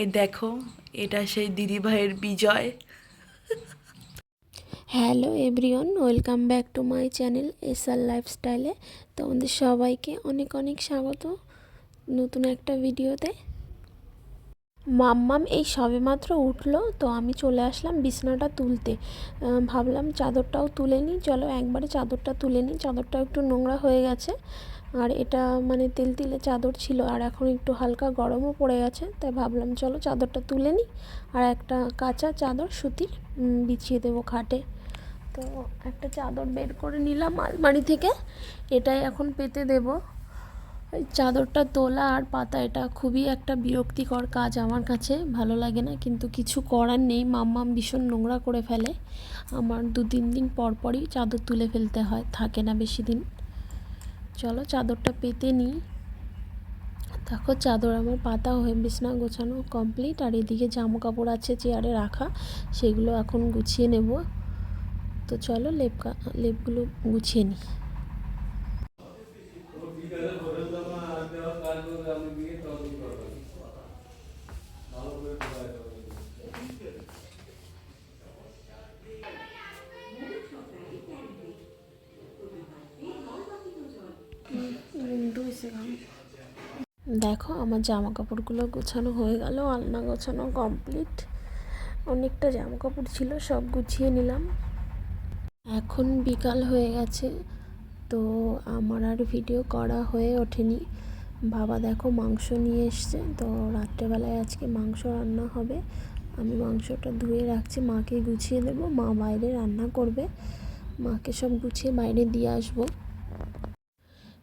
এই দেখো, এটা সেই দিদিভাইয়ের Bijoy. Hello everyone, welcome back to my channel S R লাইফস্টাইলে। তোমাদের সবাইকে অনেক অনেক স্বাগত নতুন একটা ভিডিওতে। মাম্মাম, এই সবেমাত্র উঠল, তো আমি চলে আসলাম বিছানাটা তুলতে। ভাবলাম চাদরটাও তুলে নিই, চলো একবারে চাদরটা তুলে নিই। চাদরটাও একটু নোংরা হয়ে গেছে। আর এটা মানে তেল তেলে চাদর ছিল, আর এখন একটু হালকা গরমও পড়ে গেছে, তাই ভাবলাম চলো চাদরটা তুলে নিই, আর একটা কাঁচা চাদর সুতির বিছিয়ে দেবো খাটে। তো একটা চাদর বের করে নিলাম আলমারি থেকে, এটাই এখন পেতে দেব। ওই চাদরটা তোলা আর পাতা, এটা খুবই একটা বিরক্তিকর কাজ আমার কাছে, ভালো লাগে না, কিন্তু কিছু করার নেই, মাম্মাম ভীষণ নোংরা করে ফেলে। আমার দু তিন দিন পর পরই চাদর তুলে ফেলতে হয়, থাকে না বেশি দিন। চলো চাদরটা পেতে নিই। দেখো চাদর আমার পাতা হয়ে বিছনা গোছানো কমপ্লিট আর এদিকে জামা কাপড় আছে চেয়ারে রাখা, সেগুলো এখন গুছিয়ে নেব। তো চলো লেপ লেপগুলো গুছিয়ে নিই। দেখো, আমার জামা কাপড়গুলো গোছানো হয়ে গেল, আলনা গোছানো কমপ্লিট অনেকটা জামা কাপড় ছিল, সব গুছিয়ে নিলাম। এখন বিকাল হয়ে গেছে, তো আমার আর ভিডিও করা হয়ে ওঠেনি। বাবা দেখো মাংস নিয়ে এসছে, তো রাত্রেবেলায় আজকে মাংস রান্না হবে। আমি মাংসটা ধুয়ে রাখছি, মাকে গুছিয়ে দেবো, মা বাইরে রান্না করবে। মাকে সব গুছিয়ে বাইরে দিয়ে আসব।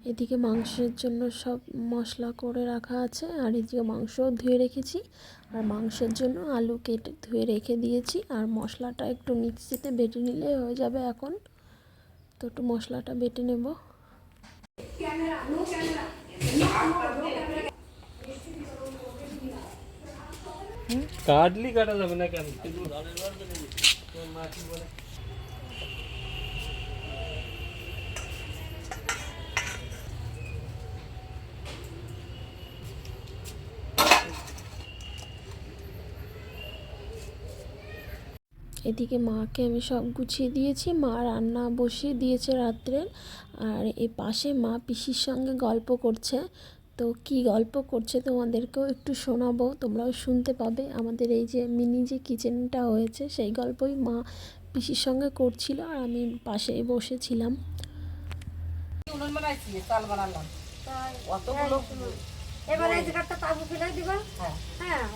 এদিকে মাংসের জন্য সব মশলা করে রাখা আছে, আর এদিকে মাংসও ধুয়ে রেখেছি। আর মাংসের জন্য আলু কেটে ধুয়ে রেখে দিয়েছি, আর মশলাটা একটু মিক্সিতে বেটে নিলে হয়ে যাবে এখন। তো একটু মশলাটা বেটে নেব। কাটলি কাটা যাবে না কেন? এদিকে মাকে আমি সব গুছিয়ে দিয়েছি মা রান্না বসিয়ে দিয়েছে রাত্রে। আর এই পাশে মা পিসির সঙ্গে গল্প করছে। তো কি গল্প করছে তোমাদেরকেও একটু শোনাবো তোমরাও শুনতে পাবে। আমাদের এই যে মিনি যে কিচেনটা হয়েছে সেই গল্পই মা পিসির সঙ্গে করছিল আর আমি পাশে বসেছিলাম। অতগুলো এবার এই জায়গাটা তাবু ফেলে দিবা। হ্যাঁ। হ্যাঁ।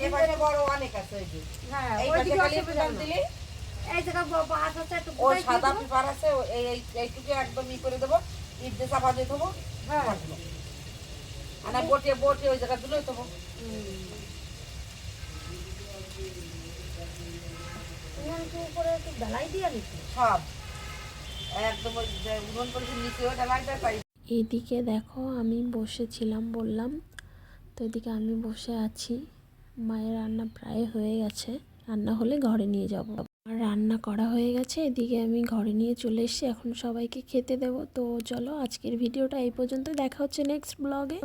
এবারে বড় অনেক আছে এই যে। হ্যাঁ এই পাশে খালি পেপার দিলি। এই জায়গা ব- আছে একটু ও সাদা পেপার আছে এই এই- এইটুকু একদম ই করে দেবো। ইট দিয়ে চাপা দিয়ে দেবো। হ্যাঁ। আর না বটে বটে ওই জায়গা দিলেই দেবো। তুমি একটু উপরে একটু বেলাই দিয়ে দিচ্ছি। সব। একদম উনুন করেছি নিচে ওটা লাইটার পাই এদিকে দেখো আমি বসেছিলাম বললাম। তো এদিকে আমি বসে আছি। মায়ের রান্না প্রায় হয়ে গেছে। রান্না হলে ঘরে নিয়ে যাব। আর রান্না করা হয়ে গেছে, এদিকে আমি ঘরে নিয়ে চলে এসেছি। এখন সবাইকে খেতে দেবো। তো চলো আজকের ভিডিওটা এই পর্যন্ত দেখা হচ্ছে নেক্সট ব্লগে